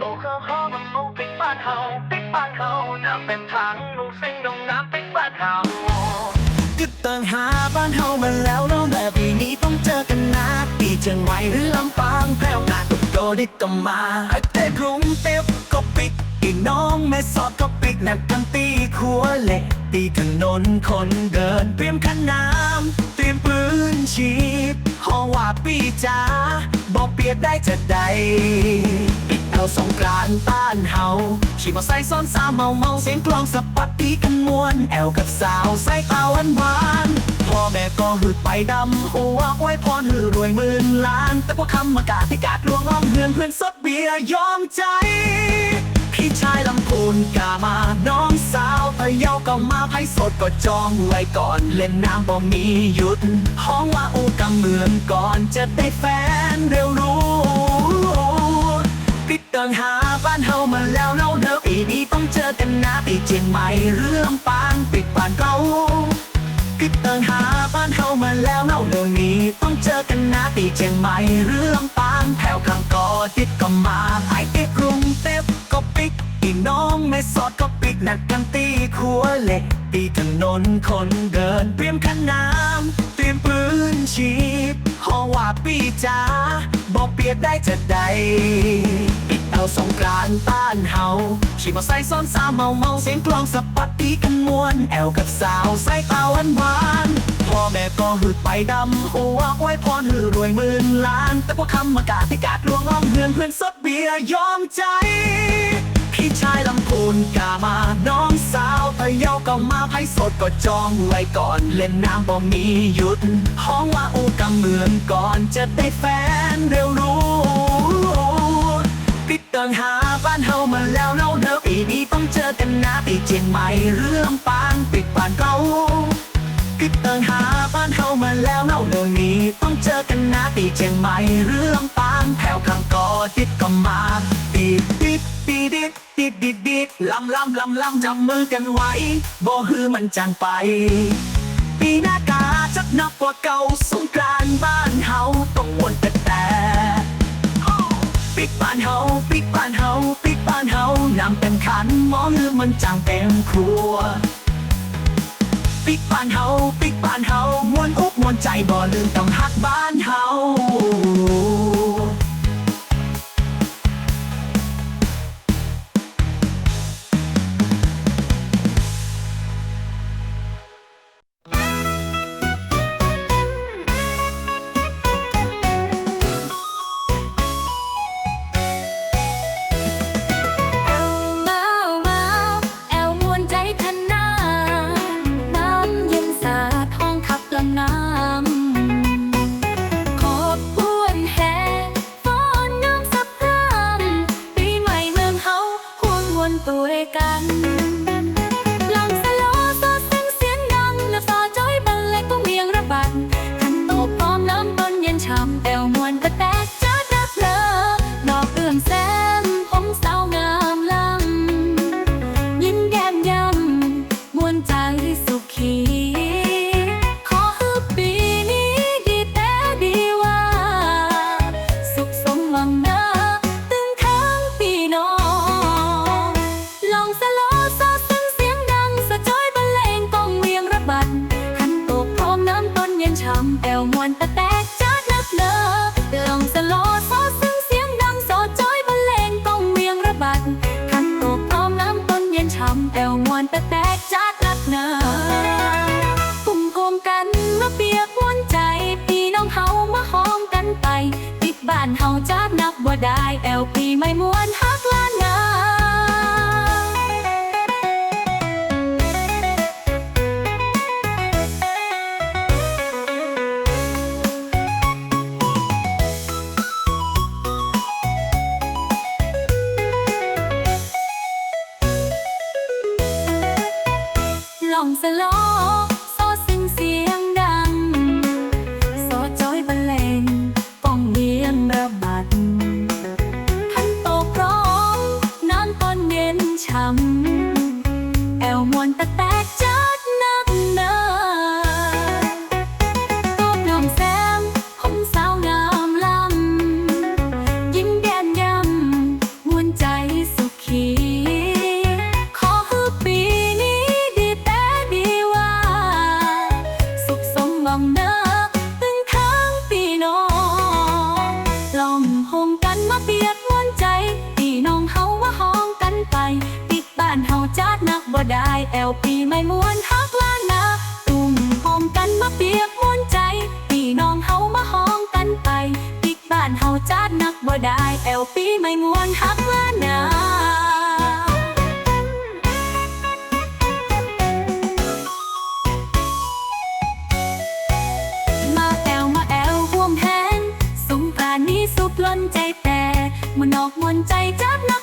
โอ้เขาหอมันมูปิกบ้านเฮาปิกบ้านเฮาน้ำเป็นทางลูกซิงดงน้ำปิกบ้านเฮาก็ต่างหาบ้านเฮามาแล้วเนาะแต่ปีนี้ต้องเจอกันนะปีเชียงใหม่หรือลำปางแพร่วนาตุกโดดิก็มาไอ้เต้กรุงเทพก็ปิกอีกน้องแม่สอดก็ปิกหนักกันตีขัวเล็กตีถนนคนเดินเตรียมขันน้ำเตรียมปืนฉีดฮอว่าปีจ้าบอกเปียกได้จะใด เอาสงกรานต์ต้านเฮาขี่มอไซค์ซ้อนสามเมาเมาเสียงกลองสะปัดตีกันมวน แอวกับสาวใส่ตาวานหวานพ่อแม่ก็หืดไปดำหัวไว้พรหือรวยหมื่นล้าน แต่พอคำมากาที่กาดลวงอ้อมเฮือนเพื่อนสดเบียร์ยอมใจ พี่ชายลำพูนกามาน้องสาวพะเยาก็มาไพ่สดก็จองไว้ก่อนเล่นน้ำบ่มีหยุดห้องว่าอูกำเมืองก่อนจะได้แฟนเร็วรู้ ปิดเดินหาบ้านเฮามาแล้วเนาเด้อปีนี้ต้องเจอกันนะปีเจียงใหม่เรื่องปางปิดบ้านเก่าปิดเดินหาบ้านเฮามาแล้วเนาเรื่องนี้ต้องเจอกันนะปีเจียงใหม่เรื่องปางแถวกลางกอติดก็มาไอ้เด็กรุงเทพก็ปิกอีน้องแม่สอดก็ปิกหนักกันตีขัวเหล็กตีถนนคนเดินเตรียมขันน้ำเตรียมปืนฉีดฮอว่าปีจ้าบอกเปียกได้จะใด เอาสงกรานต์ต้านเฮาขี่มอไซค์ซ้อนสามเมาเมาเสียงกลองสะปัดตีกันมวน แอวกับสาวใส่ตาหวานหวานพ่อแม่ก็หืดไปดำหัวไว้พรหือรวยหมื่นล้าน แต่พอคำมากาที่กาดลวงอ้อมเฮือนเพื่อนสดเบียร์ยอมใจ พี่ชายลำพูนกามาน้องสาวพะเยาก็มาไพ่สดก็จองไว้ก่อนเล่นน้ำบ่มีหยุดห้องว่าอูกำเมืองก่อนจะได้แฟนเร็วรู้ ปิดเดินหาบ้านเฮามาแล้วเนาเด้อปีนี้ต้องเจอกันนะปีเจียงใหม่เรื่องปางปิดบ้านเก่าปิดเดินหาบ้านเฮามาแล้วเนาเรื่องนี้ต้องเจอกันนะปีเจียงใหม่เรื่องปางแถวกลางกอติดก็มาปีดิดปีดิดดิดดิดดิดลำลำลำลำจับมือกันไว้โบฮือมันจางไป ปีหน้ากาจักนับกว่าเก่าสงกรานบ้านเฮาต้องวน แต่แต่ปิดบ้านเฮาปิ๊กป้านเฮาปิ๊กป้านเฮานำเต็มขันหมอลือมันจางเต็มครัว ปิ๊กป้านเฮาปิ๊กป้านเฮามวนอกมวนใจบ่ลืมต้องฮักบ้านเฮา ใจแต่มวนอกมนใจจับนัก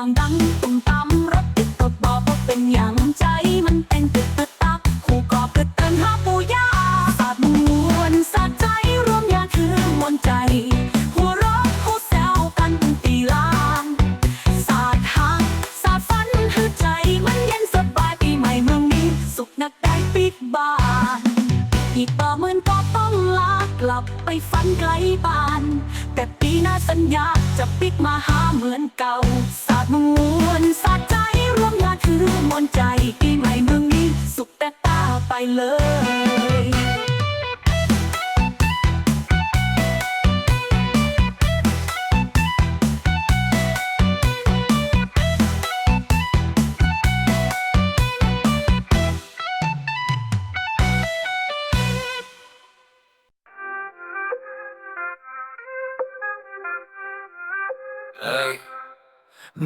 สีย เลย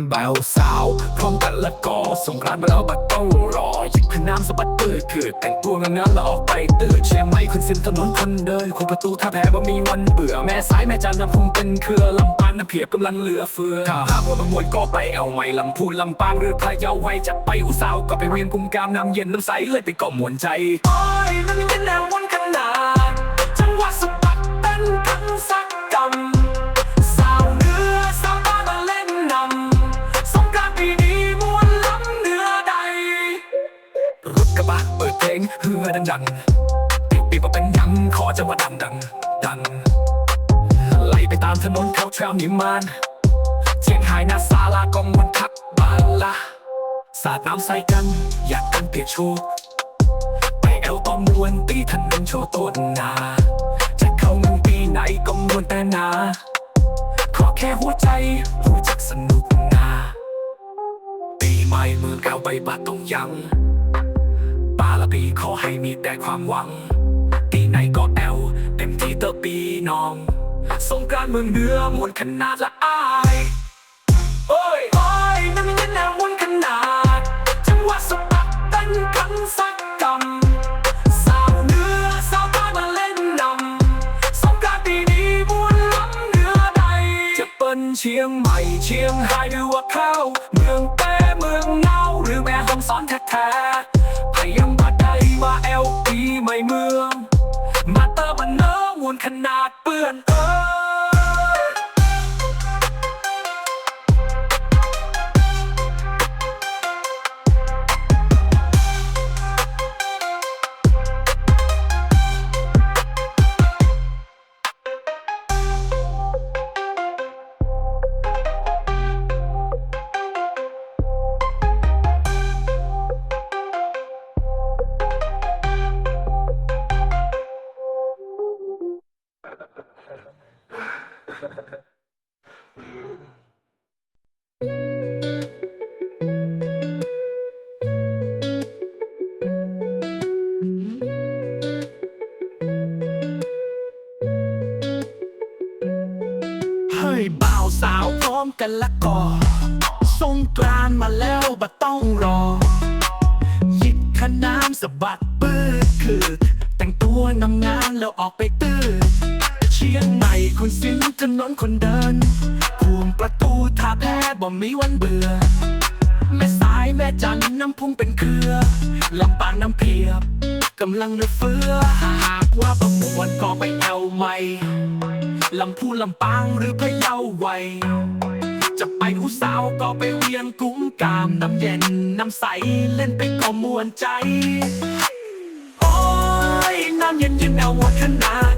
เบาสาวพร้อมกันละกอสงกรานต์มาแล้วบัดต้องรอหยิบขึ้นน้ำสะบัดปืดคือแต่งตัวงามๆแล้วออกไปตื่นเชียงใหม่ขึ้นเส้นถนนคนเดินคู่ประตูท่าแพว่ามีวันเบื่อแม่สายแม่จันทร์ลำพุงเป็นเครือลำปางน้ำเพียบกำลังเหลือเฟือถ้าหากว่าประมวลก็ไปเอาไว้ลำพูนลำปางหรือพะเยาไว้จะไปอุสาวก็ไปเวียนกุมกามน้ำเย็นน้ำใสเลยไปกาะมวนใจโอ้ยนั่นเป็นแนววันขนาดจังหวะสะบัดเต้นกันสักก งเฮือดังๆปิดปีบเป็นยังขอจังหวะดังดังดังไล่ไปตามถนนเข้าแถวนิมานเชียงไฮ้หน้าศาลากองมันทักบานละสาดน้ำใส่กัน อยากกันเปียกชกไปแอลตอมวนตีถนนโชว์ต้นนาจะเข้าเมืองปีไหนก็มวนแต่นาขอแค่หัวใจรู้จักสนุกนาปีใหม่เมืองเก่าใบบาทต้องยัง ละปีขอให้มีแต่ความหวัง ปีไหนก็แอลเต็มที่เตอปีน้อง สงกรานต์เมืองเหนือมวนขนาดละอายโอ้ยโอ้ยนั่นมันแนวมวนขนาด จังหวะสะบัดเต้นกันสักกำสาวเนื้อสาวใต้มาเล่นนำสงกรานต์ปีนี้มวนล้ำเนื้อใดจะเป็นเชียงใหม่เชียงรายหรือว่าเข้า เมืองแปรเมืองเงาหรือแม่ห้องสอนแท้ ฮ้ยบ่าวสาวพร้อมกันละก่อสงกรานมาแล้วบัต้องรอ หยิบขน้ำสะบัดปื้ดคือ แต่งตัวงามงานแล้วออกไปตื้อเชียงใหม่คนสิ้นถนนคนเดินพวงประตูท่าแพ้บ่มีวันเบื่อ แม่สายแม่จันน้ำพุ่งเป็นเครือลำปางน้ำเพียบำลังเลือเฟือ หากว่าประมวลก็ไปแอวใหม่ลำพูลำปางหรือพะเยาไวจะไปอุสาวก็ไปเวียงกุ้งกามน้ำเย็นน้ำใสเล่นไปก็มวนใจ โอ้ยน้ำเย็นเย็นแอววัฒนาด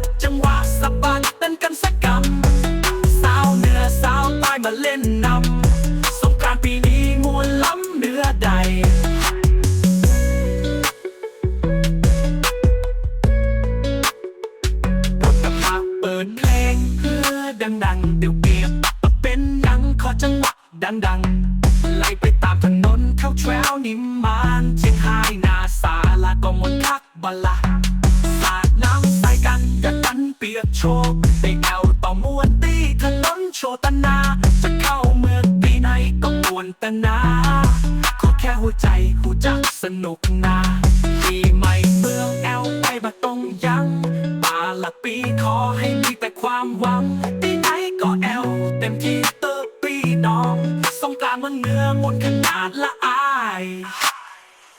ยัง ป่าละปีขอให้มีแต่ความหวัง ที่ไหนก็แอลเต็มที่เติบปีน้องสงกรางมันเมือหมดขนาดละอาย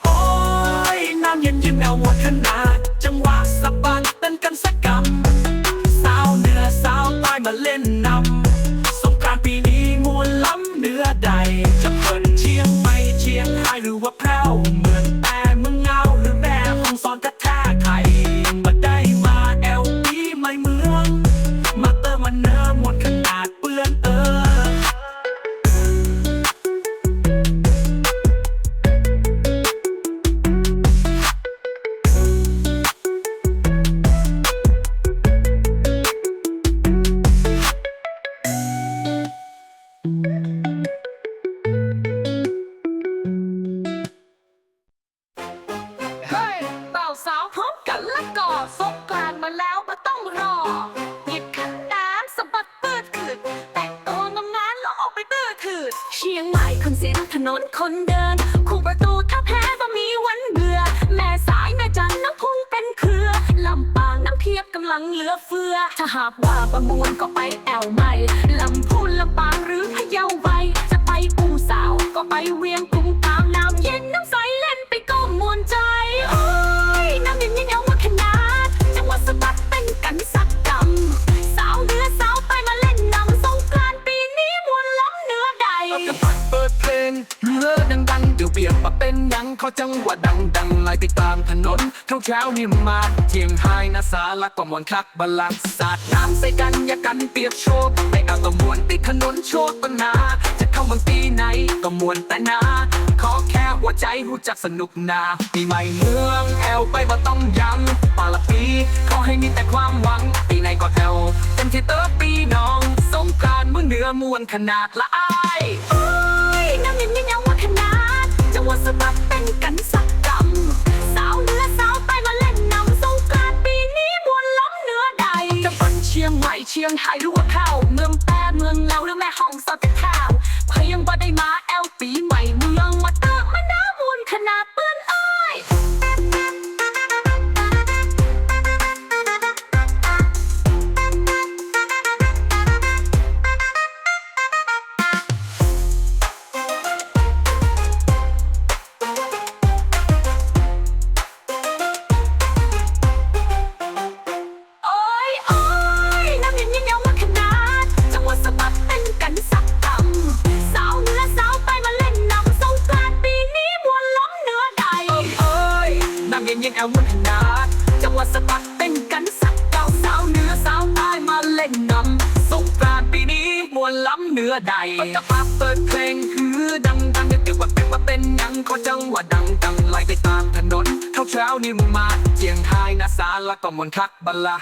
โอ้ยน้ำเย็นเย็นแนววัฒนาด จังหวะสะบัดเต้นกันสักกำสาวเหนือสาวใต้มาเล่น ตามถนนเท่าเช้านี่มาเทียงไฮนาสาละก็มวนคักบาลังสาดน้ำใส่กันอย่ากันเปียกโชกไปเอาก็มวนติดถนนโชตนาจะเข้าเมืองปีไหนก็มวนแต่นาขอแค่หัวใจหูจักสนุกนาปีใหม่เมืองแอลไปมาต้องยังปาละปีขอให้มีแต่ความหวัง ปีไหนก็แอลเต็มที่เติร์ปีน้อง สงการเมืองเหนือมวนขนาดละอายโอ้ยน้ำเย็นเย็นามถนนเท่าเช้านี่มาเจียงไฮนาสาละก็มวนคักบลา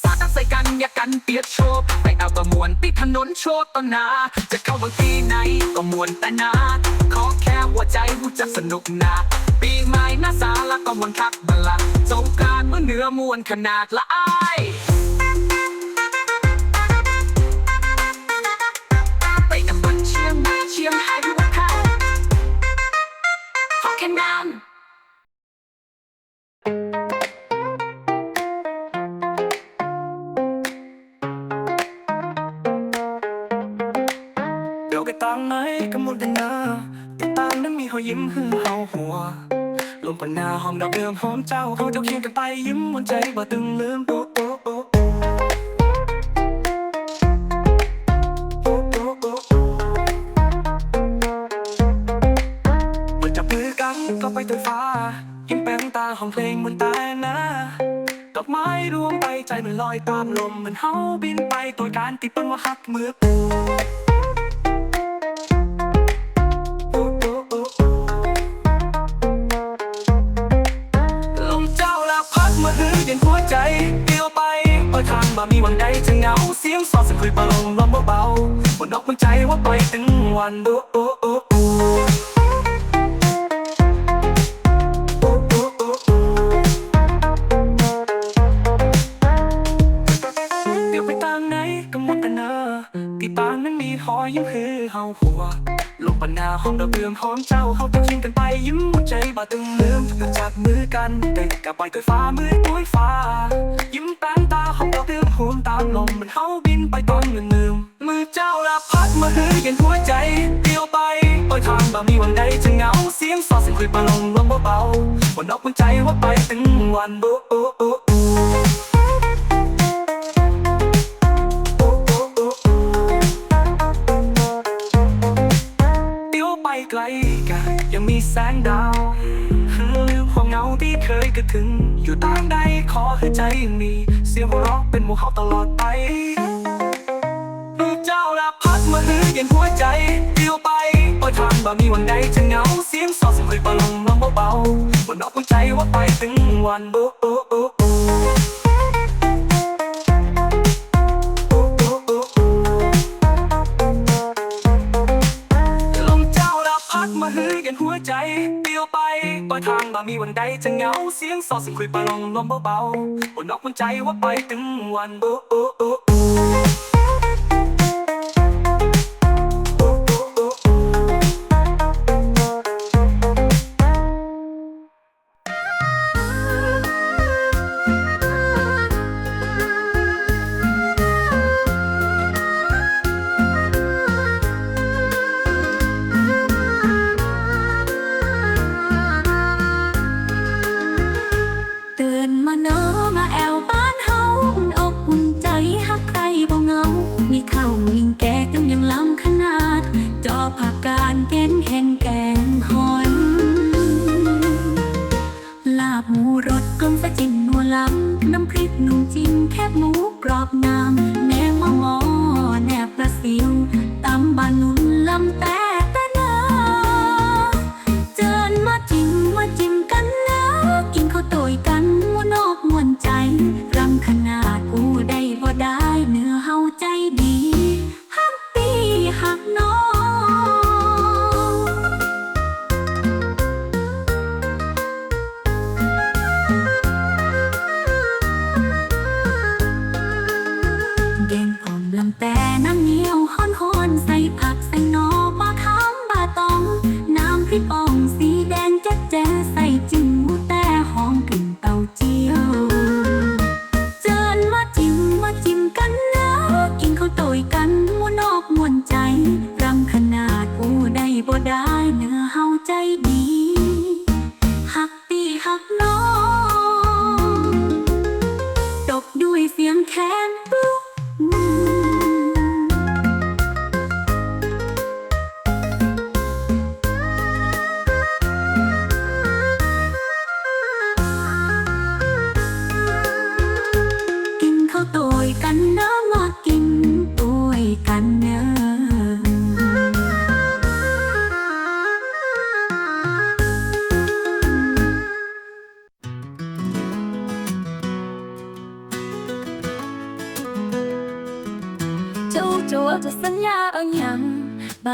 สาดใส่กันอย่ากันเปียกโชบไปเอาประมวลปิดถนนโชว์ต้นนา จะเข้าบางปีไหนก็มวนแต่นาขอแค่หัวใจรู้จักสนุกนาปีใหม่น้าสาละก็มวนคักบลังสงการเมื่อเนื้อมวนขนาดละอาย ยิ้มฮือเฮาหัวลมปนหน้าหอมดอกเดิมหอมเจ้าเขาเจ้าเคียงกันไปยิ้มบนใจบ่ตึงลืมโอ้โอ้โอ้ก็ไปตัวฟ้า ยิ้มแป้งตาห้องเพลงบนตายนะดอกไม้รวงไปใจมันลอยตามลม มันเฮาบินไปตัวการติดต้นว่าฮักมือปู วันใดจะเหงาเสียงซอสคุยเบาลมเบาบนนอกบนใจว่าปล่ถึงวันโอ้โอ้โอ้ที่ปางนั้นมีหอยยิ้มคือเฮาหัวลงปันนาห้องดอกเบืออหอมเจ้าเฮาตะคิงกันไปยิ้มหัวใจบ่ตึงลืมจากมือกันเตะกับปล่ด้วยฟ้ามือด้วยฟ้า มตามลมมันเฮาบินไปตอนเงินลืมมือเจ้าละพัดมาฮือกันหัวใจเดียวไปปล่อยทางบ่มีวันใดจะเหงาเสียงสอดเสียงคุยปลงลมเบาๆบนนอกหัวใจว่าไปถึงวันอูอูอูเดียวไปไกลกันยังมีแสงดาวลือความเงาที่เคยกระถึง อยู่ตามใดขอให้ใจยังมี เสียงหัวเราะเป็นหมู่เขาตลอดไปลูกเจ้าละพัดมาหือเย็นหัวใจเดียวไปปล่อยทางบ่มีวันใดจะเหงาเสียงสอดเสียงคุยปลงลมเบาๆบนนอกหัวใจว่าไปถึงวันโอ้โอ้โอ้ ทางบ่มีวันใดจะเหงาเสียงสอดสียงคุยปลงลมเบาๆบนนอกมันใจว่าไปถึงวันโอ้โอ้โอ้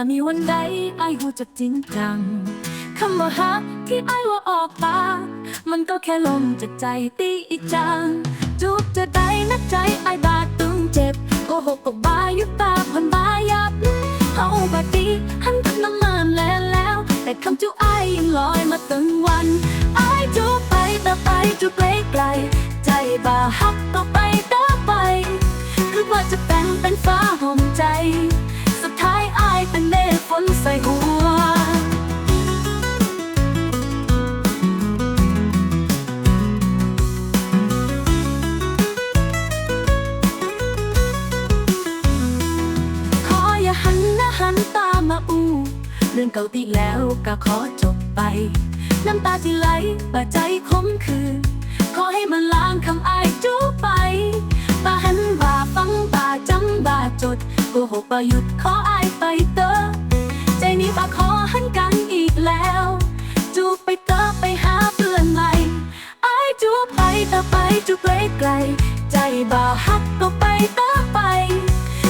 บ่มีวันใดไอายหูจะจริงจังคำว่าฮักที่ไอว่าออกปากมันก็แค่ลมจากใจตีอีกจังจูบจะได้นักใจไอบาดตึงเจ็บโกหกก็บายยุบตาพันบายับเอาบาดีหันกันน้ำมันแล้วแล้ว แต่คำจูไอยังลอยมาตึงวันไอจูบไปแต่ไปจูบไกลไกล ใจบาฮักต่อไปเด้อไป คือว่าจะแต่งเป็นฟ้าห่มใจ นใส่หัว ขออย่าหันหน้าหันตามาอูเรื่องเก่าที่แล้วก็ขอจบไป น้ำตาที่ไหลบาดใจคมคืน ขอให้มันล้างคำอายจูไปบาหันบาฟังบาจำบาจดโกหกบาหยุดขออายไปเตอ ใจนี้บาขอหันกันอีกแล้ว จูบไปเตอไปหาเพื่อนใหม่อายจูบไปเตอไปจูบไกลไกล ใจบาฮักก็ไปเตอไป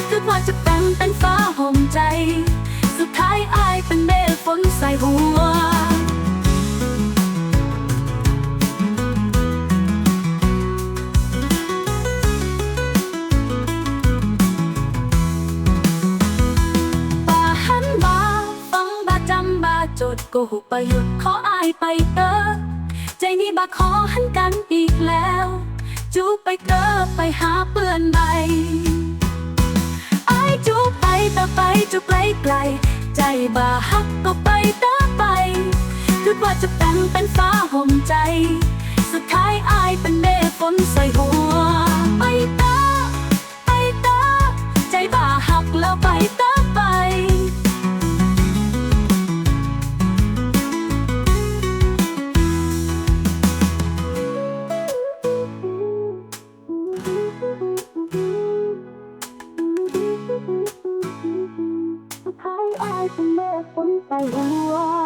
คือว่าจะแต่งเป็นฟ้าห่มใจ สุดท้ายอายเป็นเมฆฝนใส่หัว โกหกประยุทธ์ขออายไปเตอใจนี้บาขอหันกันอีกแล้ว จูบไปเตอไปหาเปื่อนใบอายจูบไปตอไปจูบไกลไกล ใจบาฮักก็ไปเตอไปคิดว่าจะแต่งเป็นฟ้าห่มใจ สุดท้ายอายเป็นเมฆฝนใส่หั สุ